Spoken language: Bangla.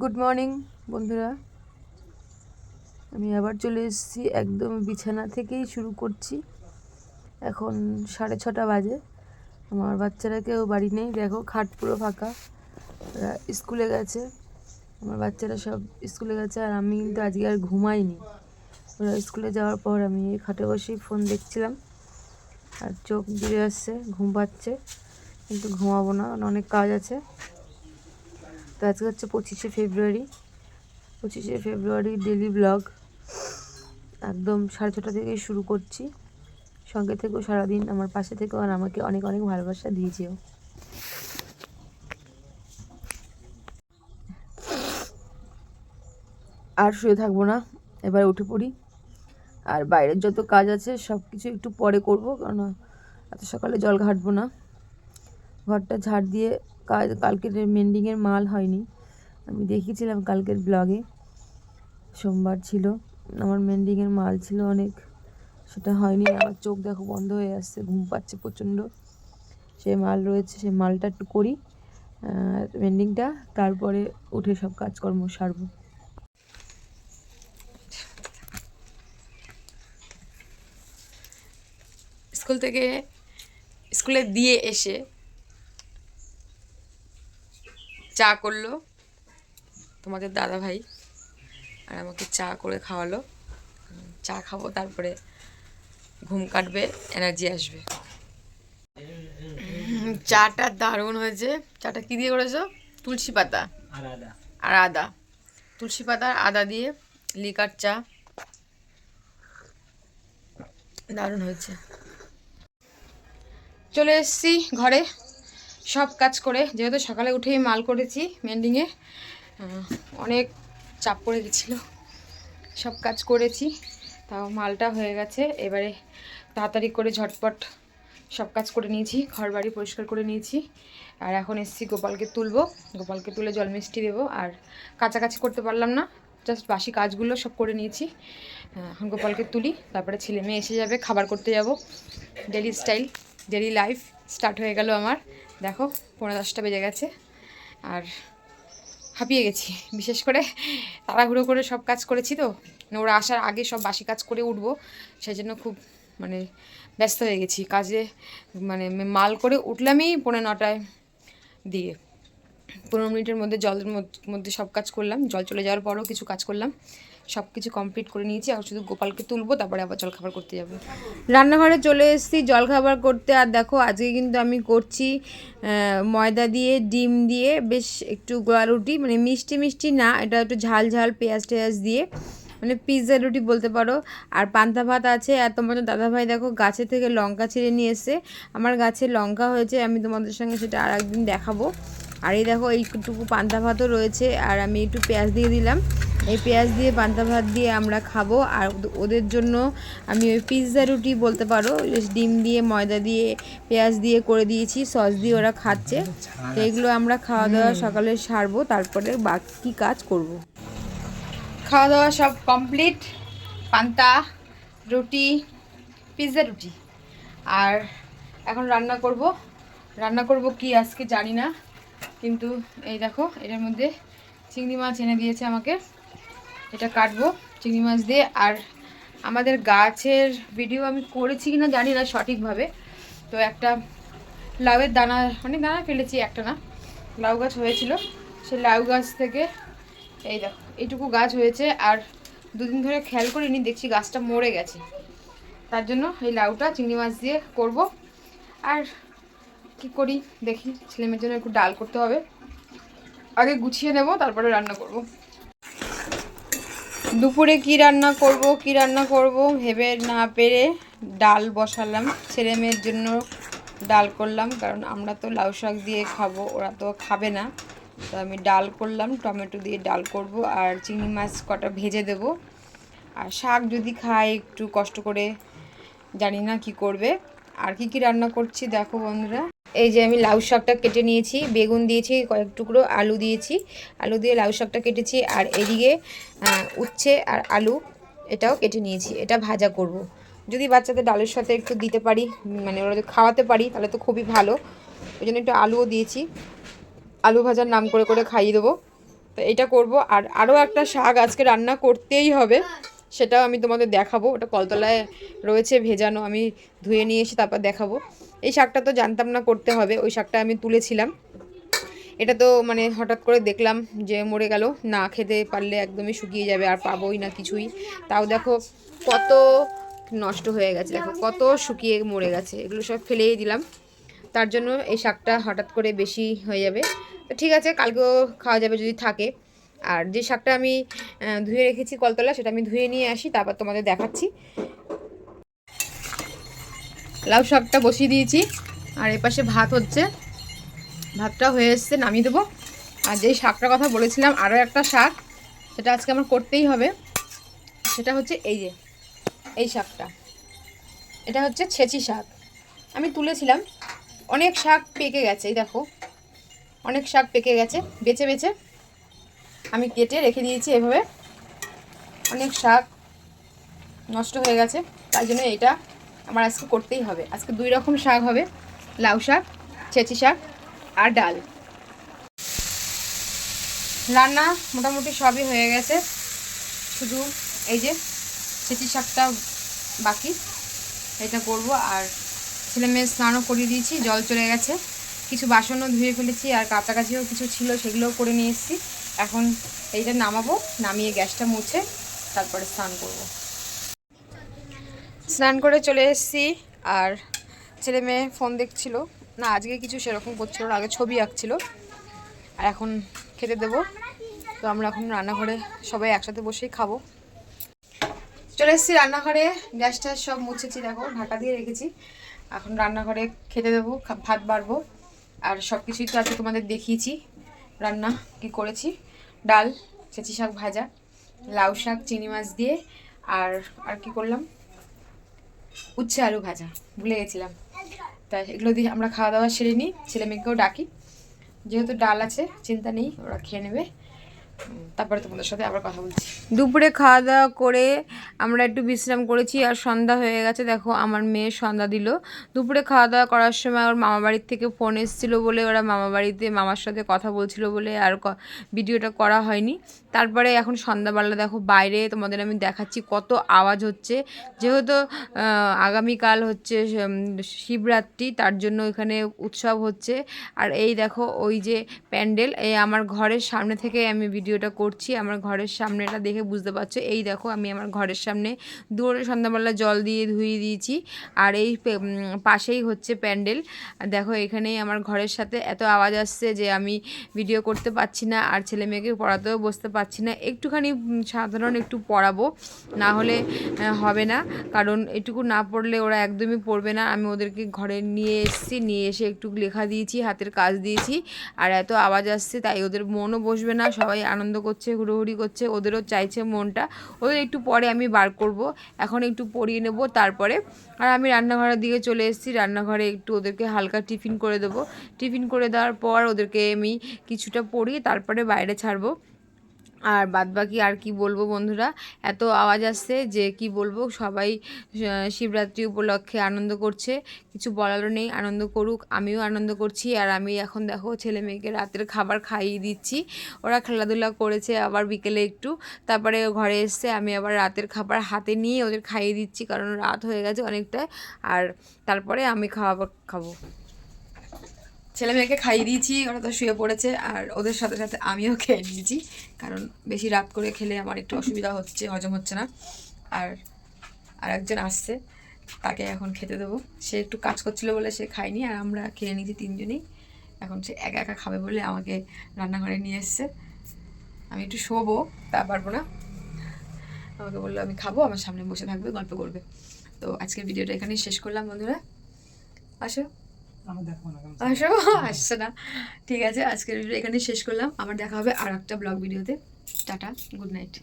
গুড মর্নিং বন্ধুরা। আমি আবার চলে এসেছি, একদম বিছানা থেকেই শুরু করছি। এখন সাড়ে ছটা বাজে। আমার বাচ্চারা কেউ বাড়ি নেই, দেখো খাট পুরো ফাঁকা। ওরা স্কুলে গেছে। আমার বাচ্চারা সব স্কুলে গেছে আর আমি কিন্তু আজকে আর ঘুমাইনি। ওরা স্কুলে যাওয়ার পর আমি এই খাটে বসেই ফোন দেখছিলাম। আর চোখ জুড়ে আসছে, ঘুম পাচ্ছে। কিন্তু ঘুমাবো না অনেক কাজ আছে। আজকে হচ্ছে পঁচিশে ফেব্রুয়ারি। পঁচিশে ফেব্রুয়ারি ডেলি ব্লগ একদম সাড়ে ছটা থেকেই শুরু করছি। সঙ্গে থেকেও সারাদিন আমার পাশে থেকেও আর আমাকে অনেক অনেক ভালোবাসা দিয়েছেও। আর শুয়ে থাকব না, এবার উঠে পড়ি। আর বাইরের যত কাজ আছে সব কিছু একটু পরে করব কারণ এত সকালে জল ঘাটবো না। ঘরটা ঝাড় দিয়ে কালকের মেন্ডিংয়ের মাল হয়নি। আমি দেখিয়েছিলাম কালকের ব্লগে সোমবার ছিল। আমার মেন্ডিংয়ের মাল ছিল অনেক। সেটা হয়নি। আমার চোখ দেখো বন্ধ হয়ে আসছে, ঘুম পাচ্ছে প্রচণ্ড। সে মাল রয়েছে, সে মালটা একটু করি। মেন্ডিংটা তারপরে উঠে সব কাজকর্ম সারবো। স্কুল থেকে, স্কুলে দিয়ে এসে চা করল তোমাদের দাদা ভাই আর আমাকে চা করে খাওয়ালো। চা খাব তারপরে ঘুম কাটবে এনার্জি আসবে। চাটা দারুণ হয়েছে। চাটা কি দিয়ে করেছ? তুলসী পাতা। আর আদা। তুলসী পাতা আর আদা দিয়ে লিকার চা। দারুণ হয়েছে। চলে এসেছি ঘরে। সব কাজ করে, যেহেতু সকালে উঠেই মাল করেছি মেন্ডিংয়ে অনেক চাপ পড়ে গেছিল। সব কাজ করেছি, তাও মালটা হয়ে গেছে। এবারে তাড়াতাড়ি করে ঝটপট সব কাজ করে নিয়েছি ঘর বাড়ি পরিষ্কার করে নিয়েছি। আর এখন এসছি গোপালকে তুলবো। গোপালকে তুলে জল মিষ্টি দেবো। আর কাছাকাছি করতে পারলাম না জাস্ট বাসি কাজগুলো সব করে নিয়েছি। এখন গোপালকে তুলি, তারপরে ছেলে মেয়ে এসে যাবে, খাবার করতে যাব। Daily style daily life start হয়ে গেল আমার। দেখো, পনেরো দশটা বেজে গেছে আর হাঁপিয়ে গেছি। বিশেষ করে তাড়াহুড়ো করে সব কাজ করেছি তো, ওরা আসার আগে সব বাসি কাজ করে উঠবো সেই জন্য খুব মানে ব্যস্ত হয়ে গেছি। কাজে মানে মাল করে উঠলামই পনেরো নটায় দিয়ে। পনেরো মিনিটের মধ্যে জলের মধ্যে সব কাজ করলাম, জল চলে যাওয়ার পরও কিছু কাজ করলাম। সব কিছু কমপ্লিট করে নিয়েছি। আর শুধু গোপালকে তুলবো, তারপরে আবার জলখাবার করতে যাব। রান্নাঘরে চলে এসেছি, জলখাবার করতে। আর দেখো, আজকে কিন্তু আমি করছি ময়দা দিয়ে, ডিম দিয়ে, বেশ একটু গোয়া রুটি। মানে মিষ্টি মিষ্টি না, এটা একটু ঝাল ঝাল পেঁয়াজ টেয়াজ দিয়ে। মানে পিৎজা রুটি বলতে পারো। আর পান্তা ভাত আছে। আর তোমার দাদাভাই দেখো, গাছে থেকে লঙ্কা ছিঁড়ে নিয়ে এসে আমার গাছে লঙ্কা হয়েছে, আমি তোমাদের সঙ্গে সেটা আর একদিন দেখাবো। আর এই দেখো, এইটুকু পান্তা ভাতও রয়েছে। আর আমি একটু পেঁয়াজ দিয়ে দিলাম। এই পেঁয়াজ দিয়ে পান্তা ভাত দিয়ে আমরা খাব। আর ওদের জন্য আমি ওই পিৎজা রুটি বলতে পারো ডিম দিয়ে ময়দা দিয়ে পেঁয়াজ দিয়ে করে দিয়েছি সস দিয়ে ওরা খাচ্ছে। তো এগুলো আমরা খাওয়া দাওয়া সকালে সারবো তারপরে বাকি কাজ করব। খাওয়া দাওয়া সব কমপ্লিট পান্তা রুটি পিৎজা রুটি। আর এখন রান্না করব। রান্না করব কি আজকে জানি না। কিন্তু এই দেখো এটার মধ্যে চিংড়ি মাছ এনে দিয়েছে আমাকে। এটা কাটবো, চিংড়ি মাছ দিয়ে। আর আমাদের গাছের ভিডিও আমি করেছি কিনা জানি না সঠিকভাবে। তো একটা লাউয়ের দানা, অনেক দানা ফেলেছি, একটা না। লাউ গাছ হয়েছিল। সে লাউ গাছ থেকে, এই দেখো, এইটুকু গাছ হয়েছে। আর দুদিন ধরে খেয়াল করিনি, দেখছি গাছটা মরে গেছে। তার জন্য এই লাউটা চিংড়ি মাছ দিয়ে করব। আর কি করি, দেখি ছেলে মেয়ের জন্য একটু ডাল করতে হবে। আগে গুছিয়ে নেব, তারপরে রান্না করব। দুপুরে কি রান্না করব, কি রান্না করব ভেবে না পেরে ডাল বসালাম। ছেলে মেয়ের জন্য ডাল করলাম, কারণ আমরা তো লাউ শাক দিয়ে খাব, ওরা তো খাবে না। তো আমি ডাল করলাম, টমেটো দিয়ে ডাল করব আর চিংড়ি মাছ কটা ভেজে দেব। আর শাক যদি খায় একটু কষ্ট করে, জানি না কি করবে। আর কি কি রান্না করছি দেখো বন্ধুরা। এই যে আমি লাউ শাকটা কেটে নিয়েছি, বেগুন দিয়েছি, কয়েক টুকরো আলু দিয়েছি। আলু দিয়ে লাউ শাকটা কেটেছি আর এদিকে উচ্ছে আর আলু এটাও কেটে নিয়েছি, এটা ভাজা করব। যদি বাচ্চাদের ডালের সাথে একটু দিতে পারি মানে ওরা খাওয়াতে পারি, তাহলে তো খুবই ভালো। ওই জন্য একটু আলুও দিয়েছি। আলু ভাজার নাম করে করে খাইয়ে দেবো। তো এটা করব আর আরও একটা শাক আজকে রান্না করতেই হবে, সেটাও আমি তোমাদের দেখাবো। ওটা কলতলায় রয়েছে, ভেজানো। আমি ধুয়ে নিয়ে এসে তারপর দেখাবো। এই শাকটা তো জানতাম না করতে হবে, ওই শাকটা আমি তুলেছিলাম। এটা তো মানে হঠাৎ করে দেখলাম যে মরে গেল, না খেতে পারলে একদমই শুকিয়ে যাবে, আর পাবোই না কিছুই। তাও দেখো কত নষ্ট হয়ে গেছে, দেখো কত শুকিয়ে মরে গেছে, এগুলো সব ফেলেই দিলাম। তার জন্য এই শাকটা হঠাৎ করে বেশি হয়ে যাবে। তো ঠিক আছে, কালকেও খাওয়া যাবে যদি থাকে। আর যে শাকটা আমি ধুয়ে রেখেছি কলতলা, সেটা আমি ধুয়ে নিয়ে আসি, তারপর তোমাদের দেখাচ্ছি। লাউ শাকটা বসিয়ে দিয়েছি। আর এপাশে ভাত হচ্ছে। ভাতটা হয়ে এসছে, নামিয়ে দেবো। আর যেই শাকটার কথা বলেছিলাম, আরও একটা শাক। সেটা আজকে আমার করতেই হবে। সেটা হচ্ছে এই যে, এই শাকটা। এটা হচ্ছে ছেঁচি শাক। আমি তুলেছিলাম। অনেক শাক পেকে গেছে, এই দেখো। অনেক শাক পেকে গেছে, বেছে বেছে। আমি কেটে রেখে দিয়েছি এভাবে। অনেক শাক নষ্ট হয়ে গেছে। তাই জন্য এটা আমার আজকে করতেই হবে। আজকে দুই রকম শাক হবে, লাউ শাক, ছেঁচি শাক আর ডাল। রান্না মোটামুটি সবই হয়ে গেছে। শুধু এই যে ছেঁচি শাকটা বাকি, এটা করব আর ছেলে মেয়ে স্নানও করিয়ে দিয়েছি, জল চলে গেছে। কিছু বাসনও ধুয়ে ফেলেছি আর কাছাকাছিও কিছু ছিল, সেগুলোও করে নিয়ে এসেছি। এখন এইটা নামাবো, নামিয়ে গ্যাসটা মুছে, তারপরে স্নান করব। স্নান করে চলে এসেছি আর ছেলে মেয়ে ফোন দেখছিল। না, আজকে কিছু সেরকম করছিল আগে ছবি আঁকছিল। আর এখন খেতে দেবো। তো আমরা এখন রান্নাঘরে সবাই একসাথে বসেই খাব। চলে এসেছি রান্নাঘরে গ্যাসটা সব মুছেছি, দেখো, ঢাকা দিয়ে রেখেছি। এখন রান্নাঘরে খেতে দেবো ভাত বাড়বো। আর সব কিছুই তো আজকে তোমাদের দেখিয়েছি, রান্না কি করেছি। ডাল চেঁচি শাক ভাজা, লাউ শাক চিনি মাছ দিয়ে, আর আর কি করলাম? উচ্ছে আলু ভাজা, ভুলে গেছিলাম। তা এগুলো দিয়ে আমরা খাওয়া দাওয়া সেরে নিই, ছেলে মেয়েকেও ডাকি। যেহেতু ডাল আছে, চিন্তা নেই, ওরা খেয়ে নেবে। তারপরে তোমাদের সাথে আবার কথা বলছি। দুপুরে খাওয়া দাওয়া করে আমরা একটু বিশ্রাম করেছি আর সন্ধ্যা হয়ে গেছে। দেখো, আমার মেয়ে সন্ধ্যা দিল। দুপুরে খাওয়া দাওয়া করার সময় ওর মামা বাড়ির থেকে ফোন এসেছিল বলে, ওরা মামা বাড়িতে মামার সাথে কথা বলছিল বলে আর ভিডিওটা করা হয়নি। তারপরে এখন সন্ধ্যাবেলা দেখো, বাইরে তোমাদের আমি দেখাচ্ছি কত আওয়াজ হচ্ছে। যেহেতু আগামীকাল হচ্ছে শিবরাত্রি, তার জন্য এখানে উৎসব হচ্ছে। আর এই দেখো, ওই যে প্যান্ডেল, এই আমার ঘরের সামনে থেকে আমি ভিডিওটা করছি, আমার ঘরের সামনেটা দেখে বুঝতে পারছ। এই দেখো, আমি আমার ঘরের সামনে দূরে সন্ধ্যাবেলা জল দিয়ে ধুয়ে দিয়েছি, আর এই পাশেই হচ্ছে প্যান্ডেল। দেখো, এখানেই আমার ঘরের সাথে এত আওয়াজ আসছে যে আমি ভিডিও করতে পারছি না, আর ছেলে মেয়েকে পড়াতেও বসতে পারছি না। একটুখানি সাধারণ একটু পড়াবো, না হলে হবে না। কারণ এটুকু না পড়লে ওরা একদমই পড়বে না। আমি ওদেরকে ঘরে নিয়ে এসেছি, নিয়ে এসে একটু লেখা দিয়েছি, হাতের কাজ দিয়েছি, আর এত আওয়াজ আসছে, তাই ওদের মনও বসবে না, সবাই আনন্দ করছে, হুড়োহুড়ি করছে, ওদেরও চাইছে মনটা। ওদের একটু পরে আমি বার করব, এখন একটু পরিয়ে নেব, তারপরে আর আমি রান্নাঘরের দিকে চলে এসেছি, রান্নাঘরে একটু ওদেরকে হালকা টিফিন করে দেবো। টিফিন করে দেওয়ার পর ওদেরকে আমি কিছুটা পড়িয়ে তারপরে বাইরে ছাড়বো। আর বাদবাকি আর কি বলব বন্ধুরা? এত আওয়াজ আসছে যে কি বলব? সবাই শিবরাত্রি উপলক্ষে আনন্দ করছে। কিছু বলারও নেই, আনন্দ করুক। আমিও আনন্দ করছি। আর আমি এখন দেখো ছেলে মেয়েকে রাতের খাবার খাইয়ে দিচ্ছি। ওরা খেলাধুলা করেছে আবার বিকেলে একটু। তারপরে ঘরে এসছে, আমি আবার রাতের খাবার হাতে নিয়ে ওদের খাইয়ে দিচ্ছি কারণ রাত হয়ে গেছে অনেকটা আর তারপরে আমি খাওয়া খাব। ছেলে মেয়েকে খাইয়ে দিয়েছি, ওরা তো শুয়ে পড়েছে, আর ওদের সাথে সাথে আমিও খেয়ে নিয়েছি, কারণ বেশি রাত করে খেলে আমার একটু অসুবিধা হচ্ছে, হজম হচ্ছে না। আর আর একজন আসছে, তাকে এখন খেতে দেবো। সে একটু কাজ করছিল বলে সে খায়নি, আর আমরা খেয়ে নিয়েছি তিনজনেই। এখন সে একা একা খাবে বলে আমাকে রান্নাঘরে নিয়ে এসছে। আমি একটু শোবো, তা পারব না। আমাকে বলল, আমি খাব, আমার সামনে বসে থাকবে, গল্প করবে। তো আজকের ভিডিওটা এখানেই শেষ করলাম, বন্ধুরা। আসো। আসো আসছে না। ঠিক আছে আজকের ভিডিও এখানে শেষ করলাম। আমার দেখা হবে আর একটা ব্লগ ভিডিওতে টাটা গুড নাইট